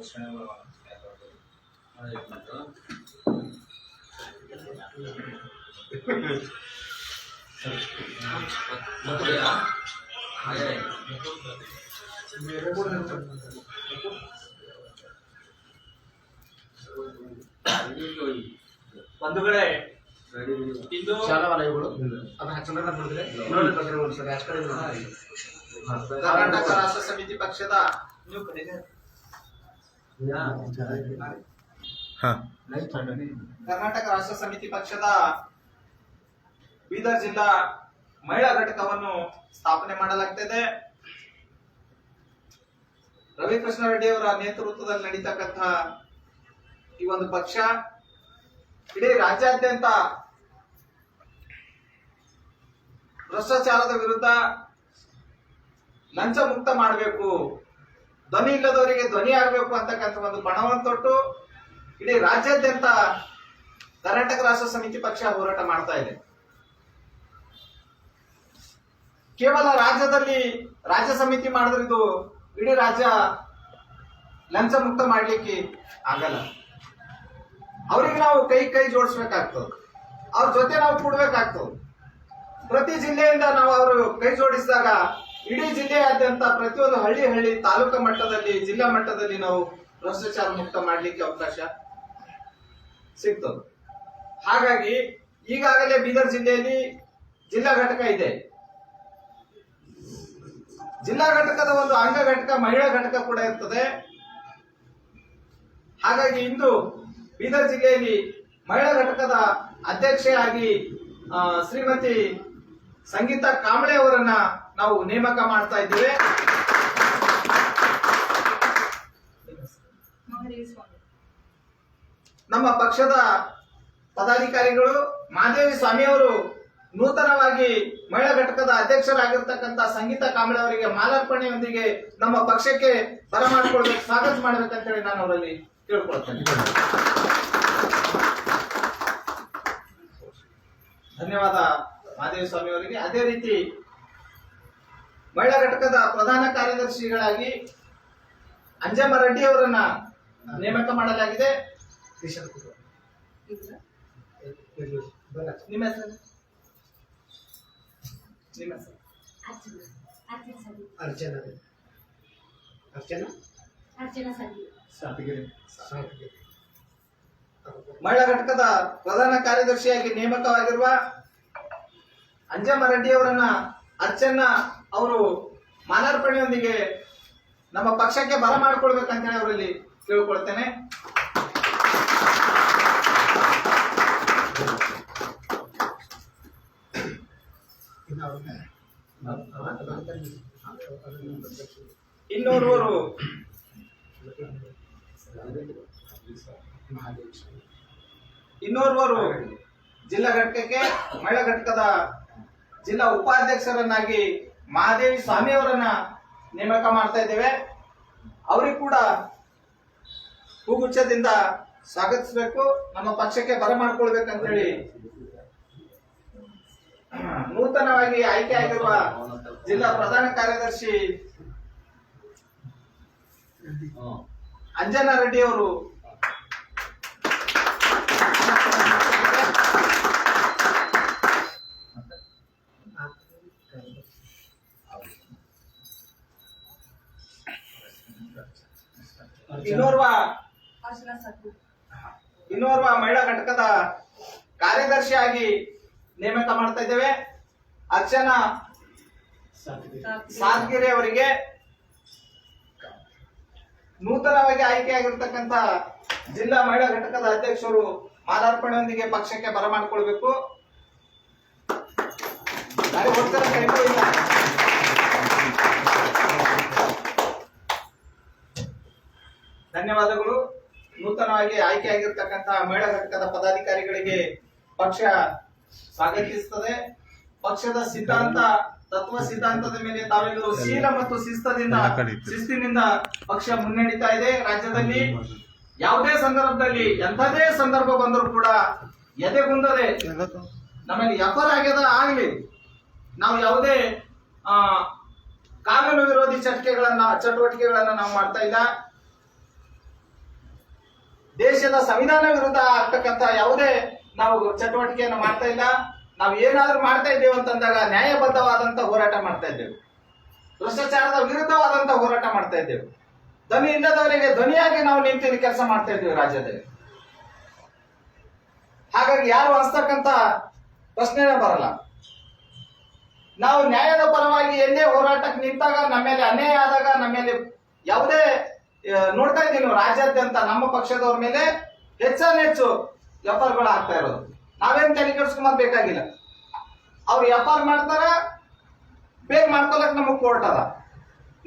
ಘೋಷಣೆಗಳು ಮಾಡಿಬಿಟ್ಟು ಬಂಧುಗಳೇ ಇಂದು ಶಾಲಾವಲಯಗಳು ಅದು ಹಚ್ಚಂದ್ರೆ ನೋಡಿದ್ರೆ ನೋಡಿ ಬಗ್ಗೆ ನೋಡಿ ಸರ್ ಅಷ್ಟು ಕಡೆ ನೋಡಿ. ಕರ್ನಾಟಕ ರಾಷ್ಟ್ರ ಸಮಿತಿ ಪಕ್ಷದ ನೀವು ಕರೀರಿ. ಕರ್ನಾಟಕ ರಾಷ್ಟ್ರ ಸಮಿತಿ ಪಕ್ಷದ ಬೀದರ್ ಜಿಲ್ಲಾ ಮಹಿಳಾ ಘಟಕವನ್ನು ಸ್ಥಾಪನೆ ಮಾಡಲಾಗ್ತಿದೆ. ರವಿಕೃಷ್ಣ ರೆಡ್ಡಿ ಅವರ ನೇತೃತ್ವದಲ್ಲಿ ನಡೀತಕ್ಕಂಥ ಈ ಒಂದು ಪಕ್ಷ ಇಡೀ ರಾಜ್ಯಾದ್ಯಂತ ಭ್ರಷ್ಟಾಚಾರದ ವಿರುದ್ಧ ಲಂಚ ಮುಕ್ತ ಮಾಡಬೇಕು ಧ್ವನಿ ಇಲ್ಲದವರಿಗೆ ಧ್ವನಿ ಆಗಬೇಕು ಅಂತಕ್ಕಂಥ ಒಂದು ಬಣವನ್ನು ತೊಟ್ಟು ಇಡೀ ರಾಜ್ಯಾದ್ಯಂತ ಕರ್ನಾಟಕ ರಾಷ್ಟ್ರ ಸಮಿತಿ ಪಕ್ಷ ಹೋರಾಟ ಮಾಡ್ತಾ ಇದೆ. ಕೇವಲ ರಾಜ್ಯದಲ್ಲಿ ರಾಜ್ಯ ಸಮಿತಿ ಮಾಡಿದ್ರೆ ಇದು ಇಡೀ ರಾಜ್ಯ ಲಂಚ ಮುಕ್ತ ಮಾಡ್ಲಿಕ್ಕೆ ಆಗಲ್ಲ. ಅವ್ರಿಗೆ ನಾವು ಕೈ ಕೈ ಜೋಡಿಸ್ಬೇಕಾಗ್ತದೆ. ಅವ್ರ ಜೊತೆ ನಾವು ಕೂಡ್ಬೇಕಾಗ್ತದೆ. ಪ್ರತಿ ಜಿಲ್ಲೆಯಿಂದ ನಾವು ಅವರು ಕೈ ಜೋಡಿಸಿದಾಗ ಇಡೀ ಜಿಲ್ಲೆಯಾದ್ಯಂತ ಪ್ರತಿಯೊಂದು ಹಳ್ಳಿ ಹಳ್ಳಿ, ತಾಲೂಕು ಮಟ್ಟದಲ್ಲಿ, ಜಿಲ್ಲಾ ಮಟ್ಟದಲ್ಲಿ ನಾವು ಭ್ರಷ್ಟಾಚಾರ ಮುಕ್ತ ಮಾಡಲಿಕ್ಕೆ ಅವಕಾಶ ಸಿಗ್ತದೆ. ಹಾಗಾಗಿ ಈಗಾಗಲೇ ಬೀದರ್ ಜಿಲ್ಲೆಯಲ್ಲಿ ಜಿಲ್ಲಾ ಘಟಕ ಇದೆ. ಜಿಲ್ಲಾ ಘಟಕದ ಒಂದು ಅಂಗ ಘಟಕ, ಮಹಿಳಾ ಘಟಕ ಕೂಡ ಇರ್ತದೆ. ಹಾಗಾಗಿ ಇಂದು ಬೀದರ್ ಜಿಲ್ಲೆಯಲ್ಲಿ ಮಹಿಳಾ ಘಟಕದ ಅಧ್ಯಕ್ಷೆಯಾಗಿ ಶ್ರೀಮತಿ ಸಂಗೀತಾ ಕಾಂಬಳೆ ಅವರನ್ನ ನಾವು ನೇಮಕ ಮಾಡ್ತಾ ಇದ್ದೇವೆ. ನಮ್ಮ ಪಕ್ಷದ ಪದಾಧಿಕಾರಿಗಳು ಮಾದೇವಿ ಸ್ವಾಮಿ ಅವರು ನೂತನವಾಗಿ ಮಹಿಳಾ ಘಟಕದ ಅಧ್ಯಕ್ಷರಾಗಿರ್ತಕ್ಕಂಥ ಸಂಗೀತ ಕಾಂಬಳೆ ಅವರಿಗೆ ಮಾಲಾರ್ಪಣೆಯೊಂದಿಗೆ ನಮ್ಮ ಪಕ್ಷಕ್ಕೆ ಬರಮಾಡಿಕೊಳ್ಬೇಕು ಸ್ವಾಗತ ಮಾಡ್ಬೇಕಂತೇಳಿ ನಾನು ಅವರಲ್ಲಿ ಕೇಳ್ಕೊಳ್ತೇನೆ ಧನ್ಯವಾದ ಮಾದೇವಿ ಸ್ವಾಮಿ ಅವರಿಗೆ. ಅದೇ ರೀತಿ ಮಹಿಳಾ ಘಟಕದ ಪ್ರಧಾನ ಕಾರ್ಯದರ್ಶಿಗಳಾಗಿ ಅಂಜಮ್ಮ ರೆಡ್ಡಿ ಅವರನ್ನ ನೇಮಕ ಮಾಡಲಾಗಿದೆ. ನಿಮ್ಮ ಹೆಸರು? ನಿಮ್ಮ ಹೆಸರು? ಅರ್ಚನಾ. ಅರ್ಚನಾ ಅರ್ಚನಾ ಅರ್ಚನಾ? ಅರ್ಚನಾ. ಮಹಿಳಾ ಘಟಕದ ಪ್ರಧಾನ ಕಾರ್ಯದರ್ಶಿಯಾಗಿ ನೇಮಕವಾಗಿರುವ ಅಂಜಮ್ಮ ರೆಡ್ಡಿ ಅವರನ್ನ ಅರ್ಚನ್ನ ಅವರು ಮಾಲಾರ್ಪಣೆಯೊಂದಿಗೆ ನಮ್ಮ ಪಕ್ಷಕ್ಕೆ ಬರ ಮಾಡಿಕೊಳ್ಬೇಕಂತೇಳಿ ಅವರಲ್ಲಿ ತಿಳ್ಕೊಳ್ತೇನೆ ಇನ್ನೂರು ಇನ್ನೂರ್ವರು. ಇನ್ನೋರ್ವರು ಜಿಲ್ಲಾ ಘಟಕಕ್ಕೆ ಮಹಿಳಾ ಘಟಕದ ಜಿಲ್ಲಾ ಉಪಾಧ್ಯಕ್ಷರನ್ನಾಗಿ ಮಹಾದೇವಿ ಸ್ವಾಮಿ ಅವರನ್ನ ನೇಮಕ ಮಾಡ್ತಾ ಇದ್ದೇವೆ. ಅವರಿಗೂ ಕೂಡ ಹೂಗುಚ್ಛದಿಂದ ಸ್ವಾಗತಿಸಬೇಕು. ನಮ್ಮ ಪಕ್ಷಕ್ಕೆ ಬರಮಾಡ್ಕೊಳ್ಬೇಕಂತೇಳಿ ನೂತನವಾಗಿ ಆಯ್ಕೆ ಆಗಿರುವ ಜಿಲ್ಲಾ ಪ್ರಧಾನ ಕಾರ್ಯದರ್ಶಿ ಅಂಜನಾ ರೆಡ್ಡಿ ಅವರು ಇನ್ನೋರ್ವ. ಇನ್ನೋರ್ವ ಮಹಿಳಾ ಘಟಕದ ಕಾರ್ಯದರ್ಶಿಯಾಗಿ ನೇಮಕ ಮಾಡ್ತಾ ಇದ್ದೇವೆ. ಅರ್ಚನಾ ಸಾತ್ಗಿರಿ. ಅವರಿಗೆ ನೂತನವಾಗಿ ಆಯ್ಕೆಯಾಗಿರ್ತಕ್ಕಂತ ಜಿಲ್ಲಾ ಮಹಿಳಾ ಘಟಕದ ಅಧ್ಯಕ್ಷರು ಮಾಲಾರ್ಪಣೆಯೊಂದಿಗೆ ಪಕ್ಷಕ್ಕೆ ಬರಮಾಡಿಕೊಳ್ಬೇಕು. ಧನ್ಯವಾದಗಳು. ನೂತನವಾಗಿ ಆಯ್ಕೆಯಾಗಿರ್ತಕ್ಕಂತಹ ಮಹಿಳಾ ಘಟಕದ ಪದಾಧಿಕಾರಿಗಳಿಗೆ ಪಕ್ಷ ಸ್ವಾಗತಿಸುತ್ತದೆ. ಪಕ್ಷದ ಸಿದ್ಧಾಂತ ತತ್ವ ಸಿದ್ಧಾಂತದ ಮೇಲೆ ತಾವೆಲ್ಲರೂ ಶೀಲ ಮತ್ತು ಶಿಸ್ತದಿಂದ ಶಿಸ್ತಿನಿಂದ ಪಕ್ಷ ಮುನ್ನಡೀತಾ ಇದೆ ರಾಜ್ಯದಲ್ಲಿ. ಯಾವುದೇ ಸಂದರ್ಭದಲ್ಲಿ ಎಂಥದೇ ಸಂದರ್ಭ ಬಂದರೂ ಕೂಡ ಎದೆಗುಂದದೆ ನಮಗೆ ಎಫರ್ ಆಗ್ಯದ ಆಗ್ಲಿ. ನಾವು ಯಾವುದೇ ಆ ಕಾನೂನು ವಿರೋಧಿ ಚಟುವಟಿಕೆಗಳನ್ನ ಚಟುವಟಿಕೆಗಳನ್ನ ನಾವು ಮಾಡ್ತಾ ಇಲ್ಲ. ದೇಶದ ಸಂವಿಧಾನ ವಿರುದ್ಧ ಆಗ್ತಕ್ಕಂತ ಯಾವುದೇ ನಾವು ಚಟುವಟಿಕೆಯನ್ನು ಮಾಡ್ತಾ ಇಲ್ಲ. ನಾವು ಏನಾದ್ರೂ ಮಾಡ್ತಾ ಇದ್ದೇವೆ ಅಂತಂದಾಗ ನ್ಯಾಯಬದ್ಧವಾದಂತ ಹೋರಾಟ ಮಾಡ್ತಾ ಇದ್ದೇವೆ. ಭ್ರಷ್ಟಾಚಾರದ ವಿರುದ್ಧವಾದಂತ ಹೋರಾಟ ಮಾಡ್ತಾ ಇದ್ದೇವೆ. ಧ್ವನಿ ಇಲ್ಲದವರಿಗೆ ಧ್ವನಿಯಾಗಿ ನಾವು ನಿಂತು ಕೆಲಸ ಮಾಡ್ತಾ ಇದ್ದೇವೆ ರಾಜ್ಯದಲ್ಲಿ. ಹಾಗಾಗಿ ಯಾರು ಅನ್ಸ್ತಕ್ಕಂತ ಪ್ರಶ್ನೆನೇ ಬರಲ್ಲ. ನಾವು ನ್ಯಾಯದ ಪರವಾಗಿ ಎಲ್ಲೇ ಹೋರಾಟಕ್ಕೆ ನಿಂತಾಗ ನಮ್ಮ ಮೇಲೆ ಅನ್ಯಾಯ ಆದಾಗ ನಮ್ಮ ಮೇಲೆ ಯಾವುದೇ ನೋಡ್ತಾ ಇದ್ದೀನಿ ರಾಜ್ಯಾದ್ಯಂತ ನಮ್ಮ ಪಕ್ಷದವ್ರ ಮೇಲೆ ಹೆಚ್ಚಾನೆಚ್ಚು ಎಫ್ಗಳು ಆಗ್ತಾ ಇರೋದು. ನಾವೇನ್ ತಲೆ ಕೆಡ್ಸ್ಕೊಂಬದ್ ಬೇಕಾಗಿಲ್ಲ. ಅವ್ರು ಎಫ್ ಆರ್ ಮಾಡ್ತಾರ, ಬೇಗ ಮಾಡ್ಕೊಳಕ್ ನಮಗ್ ಕೋರ್ಟ್ ಅದ.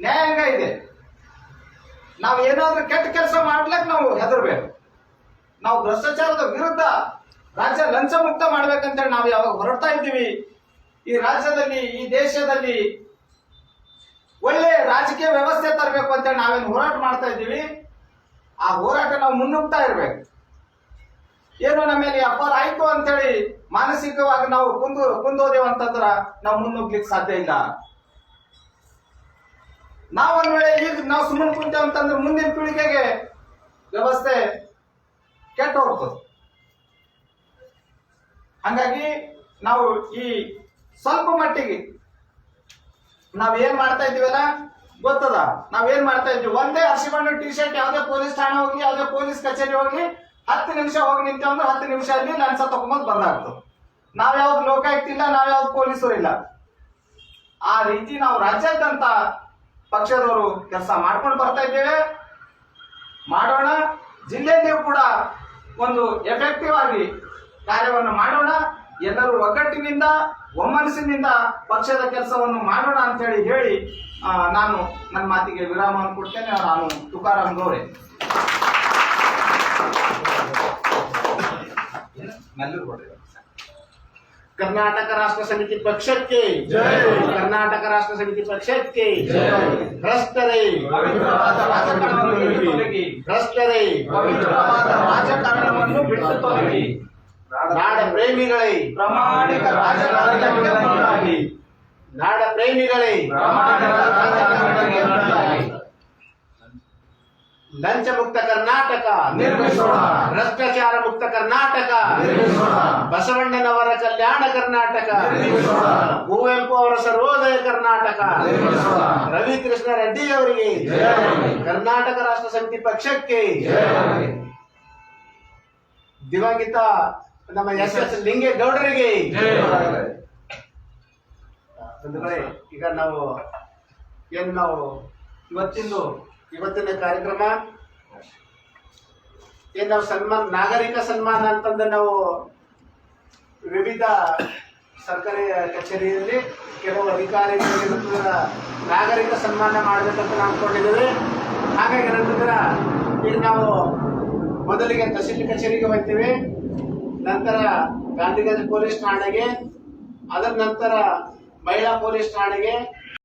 ನ್ಯಾಯಾಂಗ ಇದೆ. ನಾವು ಏನಾದ್ರೂ ಕೆಟ್ಟ ಕೆಲಸ ಮಾಡ್ಲಕ್ ನಾವು ಹೆದರ್ಬೇಕು. ನಾವು ಭ್ರಷ್ಟಾಚಾರದ ವಿರುದ್ಧ ರಾಜ್ಯ ಲಂಚ ಮುಕ್ತ ಮಾಡ್ಬೇಕಂತೇಳಿ ನಾವು ಯಾವಾಗ ಹೊರಡ್ತಾ ಇದ್ದೀವಿ. ಈ ರಾಜ್ಯದಲ್ಲಿ, ಈ ದೇಶದಲ್ಲಿ ಒಳ್ಳೆ ರಾಜಕೀಯ ವ್ಯವಸ್ಥೆ ತರಬೇಕು ಅಂತ ನಾವೇನು ಹೋರಾಟ ಮಾಡ್ತಾ ಇದ್ದೀವಿ, ಆ ಹೋರಾಟ ನಾವು ಮುನ್ನುಗ್ತಾ ಇರ್ಬೇಕು. ಏನು ನಮ್ಮ ಮೇಲೆ ಅಪಾರ ಆಯ್ತು ಅಂತೇಳಿ ಮಾನಸಿಕವಾಗಿ ನಾವು ಕುಂದು ಕುಂದೋದೇವು ಅಂತಂದ್ರ ನಾವು ಮುನ್ನುಗ್ಲಿಕ್ಕೆ ಸಾಧ್ಯ ಇಲ್ಲ. ನಾವು ವೇಳೆ ಈಗ ನಾವು ಸುಮ್ಮನೆ ಕುಂತೇವೆ ಅಂತಂದ್ರೆ ಮುಂದಿನ ಪೀಳಿಗೆಗೆ ವ್ಯವಸ್ಥೆ ಕೆಟ್ಟ ಹೋಗ್ತದೆ. ಹಂಗಾಗಿ ನಾವು ಈ ಸ್ವಲ್ಪ ಮಟ್ಟಿಗೆ ನಾವ್ ಏನ್ ಮಾಡ್ತಾ ಇದೀವಲ್ಲ ಗೊತ್ತದ? ನಾವೇನ್ ಮಾಡ್ತಾ ಇದ್ವಿ ಒಂದೇ ಹಸಿ ಬಣ್ಣ ಟಿ ಶರ್ಟ್ ಯಾವ್ದೇ ಪೊಲೀಸ್ ಠಾಣೆ ಹೋಗಿ ಯಾವ್ದೇ ಪೊಲೀಸ್ ಕಚೇರಿ ಹೋಗಿ ಹತ್ತು ನಿಮಿಷ ಹೋಗಿ ನಿಂತೇವಂದ್ರೆ ಹತ್ತು ನಿಮಿಷ ಅಲ್ಲಿ ಲಂಚ ತಗೊಂಬಂದ್ ಬಂದಾಗ್ತು. ನಾವ್ ಯಾವ್ದು ಲೋಕಾಯುಕ್ತ ಇಲ್ಲ, ನಾವ್ ಯಾವ್ದು ಪೊಲೀಸರು ಇಲ್ಲ. ಆ ರೀತಿ ನಾವು ರಾಜ್ಯಾದ್ಯಂತ ಪಕ್ಷದವರು ಕೆಲಸ ಮಾಡ್ಕೊಂಡು ಬರ್ತಾ ಇದ್ದೇವೆ. ಮಾಡೋಣ. ಜಿಲ್ಲೆಯಲ್ಲಿಯೂ ಕೂಡ ಒಂದು ಎಫೆಕ್ಟಿವ್ ಆಗಿ ಕಾರ್ಯವನ್ನು ಮಾಡೋಣ. ಎಲ್ಲರೂ ಒಗ್ಗಟ್ಟಿನಿಂದ ಒಮ್ಮನಸಿನಿಂದ ಪಕ್ಷದ ಕೆಲಸವನ್ನು ಮಾಡೋಣ ಅಂತ ಹೇಳಿ ಹೇಳಿ ಆ, ನಾನು ನನ್ನ ಮಾತಿಗೆ ವಿರಾಮವನ್ನು ಕೊಡ್ತೇನೆ. ನಾನು ತುಕಾರಾಮ್ ಗೌರೆ. ಕರ್ನಾಟಕ ರಾಷ್ಟ್ರ ಸಮಿತಿ ಪಕ್ಷಕ್ಕೆ. ಕರ್ನಾಟಕ ರಾಷ್ಟ್ರ ಸಮಿತಿ ಪಕ್ಷಕ್ಕೆ. ಭ್ರಷ್ಟರೇ. ಪವಿತ್ರವಾದ ರಾಜಕಾರಣವನ್ನು ಬಿಟ್ಟು ತೊಲಗಿ. ಭ್ರಷ್ಟರೇ ರಾಜಕಾರಣವನ್ನು ಬಿಟ್ಟು ತೊಲಗಿ. ನಾಡ ಪ್ರೇಮಿಗಳೇ ಪ್ರಾಮಾಣಿಕ ರಾಜಕಾರಣಿ ನಾಡ ಪ್ರೇಮಿಗಳೇ ಲಂಚ ಮುಕ್ತ ಕರ್ನಾಟಕ ನಿರ್ಮಿಸೋಣ. ಭ್ರಷ್ಟಾಚಾರ ಮುಕ್ತ ಕರ್ನಾಟಕ ನಿರ್ಮಿಸೋಣ. ಬಸವಣ್ಣನವರ ಕಲ್ಯಾಣ ಕರ್ನಾಟಕ ನಿರ್ಮಿಸೋಣ. ಕುವೆಂಪು ಅವರ ಸರ್ವೋದಯ ಕರ್ನಾಟಕ ನಿರ್ಮಿಸೋಣ. ರವಿ ಕೃಷ್ಣ ರೆಡ್ಡಿ ಅವರಿಗೆ. ಕರ್ನಾಟಕ ರಾಷ್ಟ್ರ ಸಮಿತಿ ಪಕ್ಷಕ್ಕೆ. ದಿವಂಗಿತ ನಮ್ಮ ಎಸ್ ಎಸ್ ಲಿಂಗೇಗೌಡರಿಗೆ ಬಂಧುಗಳೇ ಈಗ ನಾವು ಏನ್ ನಾವು ಇವತ್ತಿಂದು ಇವತ್ತಿನ ಕಾರ್ಯಕ್ರಮ? ಏನ್ ನಾವು ಸನ್ಮಾನ ನಾಗರಿಕ ಸನ್ಮಾನ ಅಂತಂದ್ರೆ ನಾವು ವಿವಿಧ ಸರ್ಕಾರಿ ಕಚೇರಿಯಲ್ಲಿ ಕೆಲವು ಅಧಿಕಾರಿಗಳಿಗೆ ನಾಗರಿಕ ಸನ್ಮಾನ ಮಾಡಬೇಕಂತ ನಾವು ಅನ್ಕೊಂಡಿದ್ದೇವೆ. ಹಾಗಾಗಿ ಏನಂತಂದ್ರೆ ಈಗ ನಾವು ಮೊದಲಿಗೆ ತಹಸೀಲ್ ಕಚೇರಿಗೆ ಹೋಗ್ತೀವಿ. ನಂತರ ಗಾಂಧಿಗಂಜ್ ಪೊಲೀಸ್ ಠಾಣೆಗೆ ಅದರ ನಂತರ ಮಹಿಳಾ ಪೊಲೀಸ್ ಠಾಣೆಗೆ